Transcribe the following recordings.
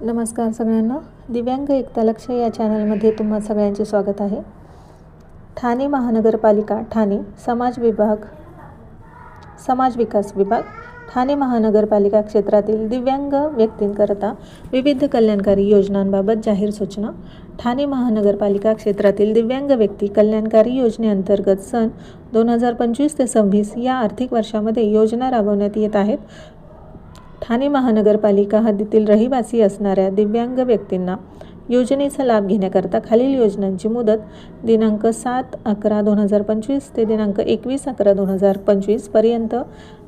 नमस्कार सगळ्यांना. दिव्यांग एकता लक्ष या चॅनलमध्ये तुम्हा सगळ्यांचे स्वागत आहे. ठाणे महानगरपालिका ठाणे समाज विभाग समाज विकास विभाग ठाणे महानगरपालिका क्षेत्रातील दिव्यांग व्यक्तींकरता विविध कल्याणकारी योजनांबाबत जाहीर सूचना ठाणे महानगरपालिका क्षेत्रातील दिव्यांग व्यक्ती कल्याणकारी योजनेअंतर्गत सन दोन हजार पंचवीस ते सव्वीस या आर्थिक वर्षामध्ये योजना राबवण्यात येत आहेत. ठाणे महानगरपालिका हद्दीतील रहिवासी असणाऱ्या दिव्यांग व्यक्तींना योजनेचा लाभ घेण्याकरता खालील योजनांची मुदत दिनांक सात अकरा दोन हजार पंचवीस ते दिनांक एकवीस अकरा दोन हजार पंचवीसपर्यंत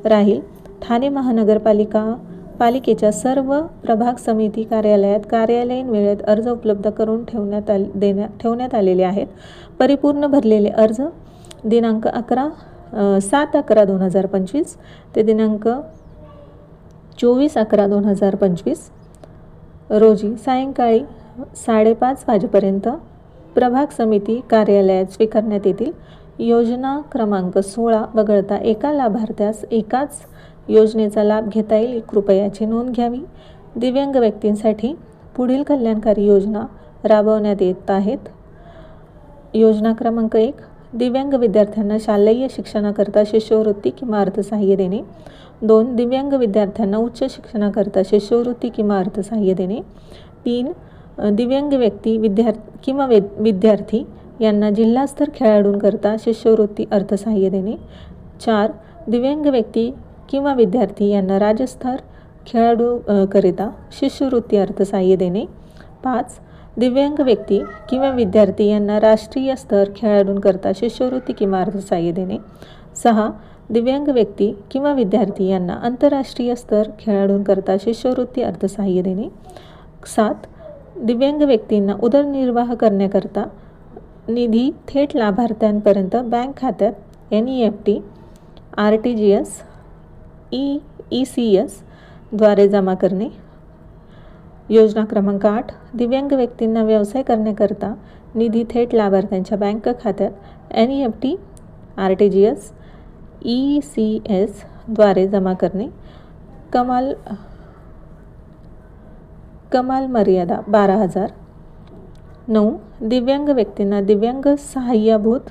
राहील. ठाणे महानगरपालिका पालिकेच्या सर्व प्रभाग समिती कार्यालयात कार्यालयीन वेळेत अर्ज उपलब्ध करून ठेवण्यात आल देण्यात ठेवण्यात आलेले आहेत. परिपूर्ण भरलेले अर्ज दिनांक अकरा सात अकरा दोन हजार पंचवीस ते दिनांक चोवीस अकरा दोन हजार पंचवीस. रोजी सायंकाळी साडेपाच वाजेपर्यंत प्रभाग समिती कार्यालयात स्वीकारण्यात येतील. योजना क्रमांक सोळा वगळता एका लाभार्थ्यास एकाच योजनेचा लाभ घेता येईल. कृपयाची नोंद घ्यावी. दिव्यांग व्यक्तींसाठी पुढील कल्याणकारी योजना राबवण्यात येत आहेत. योजना क्रमांक एक दिव्यांग विद्यार्थ्यांना शालेय शिक्षणाकरता शिष्यवृत्ती किंवा अर्थसहाय्य देणे. दोन दिव्यांग विद्यार्थ्यांना उच्च शिक्षणाकरता शिष्यवृत्ती किंवा अर्थसहाय्य देणे. तीन दिव्यांग व्यक्ती विद्यार्थी किंवा वे विद्यार्थी यांना जिल्हास्तर खेळाडूंकरता शिष्यवृत्ती अर्थसहाय्य देणे. चार दिव्यांग व्यक्ती किंवा विद्यार्थी यांना राज्यस्तर खेळाडूकरिता शिष्यवृत्ती अर्थसहाय्य देणे. पाच दिव्यांग व्यक्ती किंवा विद्यार्थी यांना राष्ट्रीय स्तर खेळाडूंकरता शिष्यवृत्ती किंवा अर्थसहाय्य देणे. सहा दिव्यांग व्यक्ती किंवा विद्यार्थी यांना आंतरराष्ट्रीय स्तर खेळाडूंकरता शिष्यवृत्ती अर्थसहाय्य देणे. सात दिव्यांग व्यक्तींना उदरनिर्वाह करण्याकरता निधी थेट लाभार्थ्यांपर्यंत बँक खात्यात N E F T R T G S E E C एसद्वारे जमा करणे. योजना क्रमांक आठ दिव्यांग व्यक्तींना व्यवसाय करण्याकरता निधी थेट लाभार्थ्यांच्या बँक खात्यात N E F T R T G S E C एसद्वारे जमा करणे. कमाल कमाल मर्यादा बारा हजार. नऊ दिव्यांग व्यक्तींना दिव्यांग सहाय्यभूत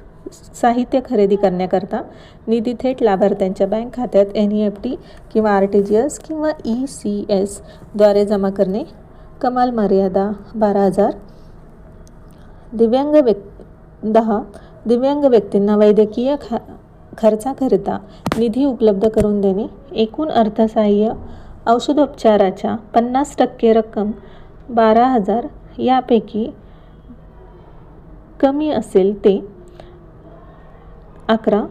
साहित्य खरेदी करण्याकरता निधी थेट लाभार्थ्यांच्या बँक खात्यात एन ई एफ टी किंवा आर टी जी एस किंवा ई सी एसद्वारे जमा करणे. कमाल मर्यादा बारा हजार. दिव्यांग व्यक् दहा. दिव्यांग व्यक्तींना वैद्यकीय खा खर्चाकरिता निधी उपलब्ध करून देणे. एकूण अर्थसहाय्य औषधोपचाराच्या पन्नास टक्के रक्कम बारा हजार यापैकी कमी असेल ते. अकरा.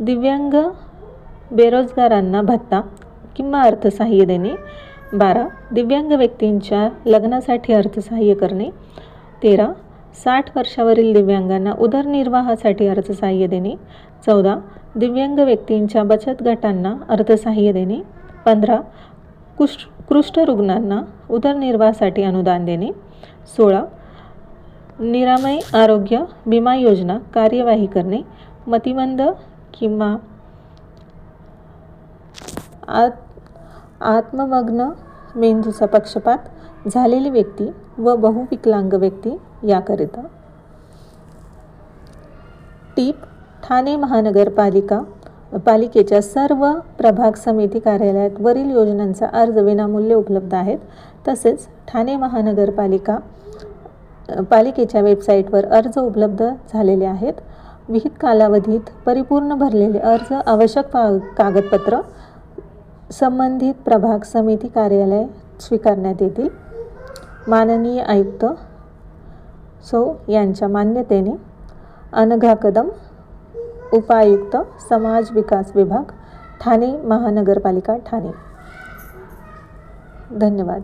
दिव्यांग बेरोजगारांना भत्ता किंवा अर्थसहाय्य देणे. बारा दिव्यांग व्यक्तींच्या लग्नासाठी अर्थसहाय्य करणे. तेरा साठ वर्षावरील दिव्यांगांना उदरनिर्वाहासाठी अर्थसहाय्य देणे. चौदा दिव्यांग व्यक्तींच्या बचत गटांना अर्थसहाय्य देणे. पंधरा कुष्ठ रुग्णांना उदरनिर्वाहासाठी अनुदान देणे. सोळा निरामय आरोग्य विमा योजना कार्यवाही करणे. मतिमंद किंवा आत आत्ममग्न मेंदूचा पक्षपात झालेली व्यक्ती व बहुविकलांग व्यक्ती याकरिता. टीप ठाणे महानगरपालिका पालिकेच्या सर्व प्रभाग समिती कार्यालयात वरील योजनांचा अर्ज विनामूल्य उपलब्ध आहेत. तसेच ठाणे महानगरपालिका पालिकेच्या वेबसाईटवर अर्ज उपलब्ध झालेले आहेत. विहित कालावधीत परिपूर्ण भरलेले अर्ज आवश्यक पा कागदपत्र संबंधित प्रभाग समिती कार्यालय स्वीकारण्यात येतील. माननीय आयुक्त सो यांच्या मान्यतेने अनघा कदम उपायुक्त समाज विकास विभाग ठाणे महानगरपालिका ठाणे. धन्यवाद.